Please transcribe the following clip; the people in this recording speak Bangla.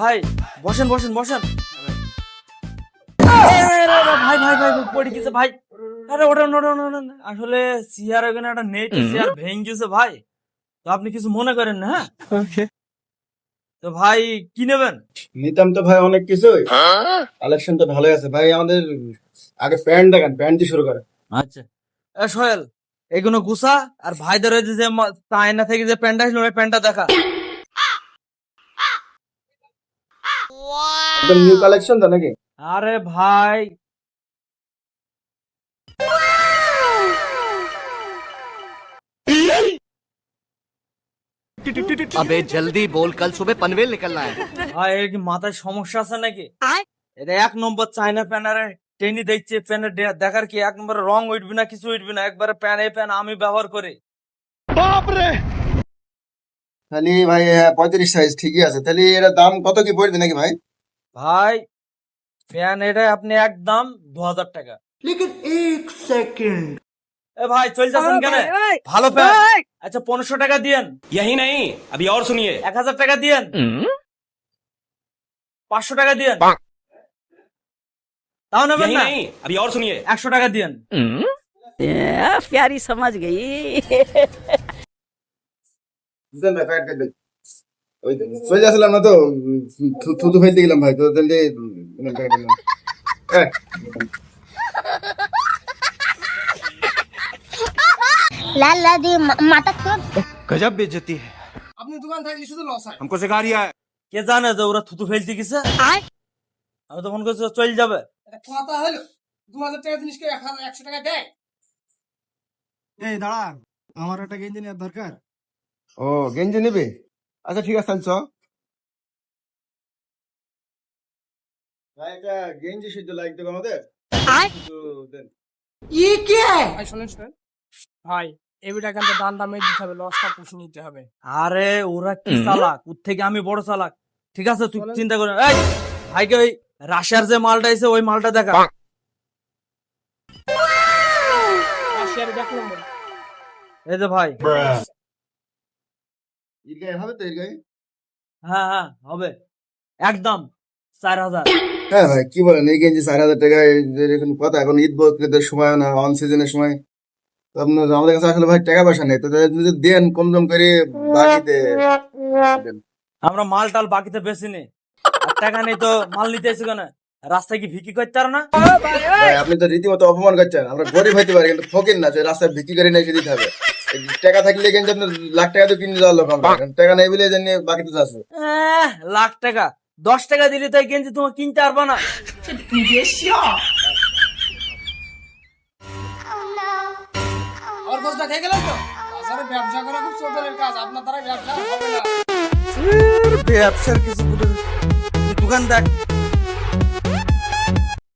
ভাই বসেন বসেন বসেন। ভাই ভাই ভাই পড়ে গেছে ভাই। আরে ওটা ওটা ওটা। আসলে চেয়ার ওখানে একটা নেই চেয়ার ভেঙে গেছে ভাই। তো আপনি কিছু মনে করেন না হ্যাঁ? তো ভাই কি নেবেন? নিতাম তো ভাই অনেক কিছুই। কালেকশন তো ভালোই আছে। ভাই আমাদের আগে প্যান্ট দেখান প্যান্ট দিয়ে শুরু করে আচ্ছা। এ সোহেল এগুলো গুছা আর ভাইদের ওই যে ম- আয়না থেকে যে প্যান্টটা ছিল ওই প্যান্টটা দেখা। একদম নিউ কালেকশন তো নাকি? আরে ভাই। আবে জলদি বল কাল সুবে পনভেল নিকলনা হ্যায়। ভাই এর কি মাথায় সমস্যা আছে নাকি? এটা এক নম্বর চায়না প্যানারে টেনি দেখছে প্যানের দেখার কি? এক নম্বরে রং উঠবি না কিছু উঠবি না একবারে প্যান এই প্যান আমি ব্যবহার করি। বাপরে! তাহলে ভাই পঁয়ত্রিশ সাইজ ঠিকই আছে। তাহলে এর দাম কত কি পড়বে নাকি ভাই? ভাই ফ্যান এটা আপনি একদম দু হাজার টাকা। লেকিন এক সেকেন্ড এ ভাই কেন? ভালো ফ্যান আচ্ছা পনেরোশো টাকা দিয়েন। নাই আবি শুনিয়ে এক হাজার টাকা দিয়েন। পাঁচশো টাকা দিয়েন। তাও নেবেন না? আবি শুনিয়ে একশো টাকা দিয়েন। প্যারি সমাজ গেই। ওই চলে আসলাম না তো থু- থুতু ফেলতে গেলাম ভাই তো তাহলে উম, প্যান্ট দিলাম। এই, লালা দিয়ে মা- মাথা তো गजब बेइज्जती है আপনি দোকান থাকলে শুধু লস হয় हमको सिखा रिया है কে জানে যে ওরা থুতু ফেলতে গেছে আমি তখন করছি চল যাবে কথা হলো দু হাজার টাকা জিনিসকে এক হাজার একশো টাকা দেয় এই দাঁড়া আমার একটা গেঞ্জি নেওয়ার দরকার ও গেঞ্জি নেবে আচ্ছা ঠিক আছে তাহলে চ ভাই গেঞ্জি শুদ্ধ লাইক দেবে আমাদের। শুধু দেন। ভাই শোনেন শোনেন। ভাই এবিটা কিন্তু দান দামে দিতে হবে লসটা পুষে নিতে হবে। আরে ওরা কি চালাক? ওর থেকে আমি বড় চালাক? ঠিক আছে তুই চিন্তা করে এই ভাইকে ওই রাশিয়ার যে মালটা এসে ওই মালটা দেখা। রাশিয়ার দেখ এই যে ভাই। হবে তো হ্যাঁ হ্যাঁ হবে। একদম চার হাজার। হ্যাঁ ভাই কি বলেন? এই গেঞ্জি চার হাজার টাকা এরকম কথা এখন ঈদ বকরিদের সময় না অন সিজনের সময় আপনার আমাদের কাছে আসলে ভাই টাকা পয়সা নেই তো যদি দেন কম কম করে বাকিতে আমরা মাল টাল বাকিতে বেশি নেই টাকা নেই তো মাল নিতে এসে কেন? রাস্তায় কি ভিকি করতে পারো না? আপনি তো রীতিমতো অপমান করছেন আমরা গরিব হইতে পারি কিন্তু ফকির না যে রাস্তায় ভিকি করে নিয়ে দিতে হবে। টাকা থাকলে কিন্তু আপনার লাখ টাকা তো কিনে দেওয়ার লোক টাকা নেই বলে জানি বাকিতে আসবে লাখ টাকা। দশ টাকা দিলে তো এই গেঞ্জি তোমার কিনতে পারবা না। খেয়ে গেলেন তো? ব্যবসা করা খুব সোজা কাজ আপনার দ্বারা ব্যবসা হবে না। ব্যবসার কিছু দোকান দেখ।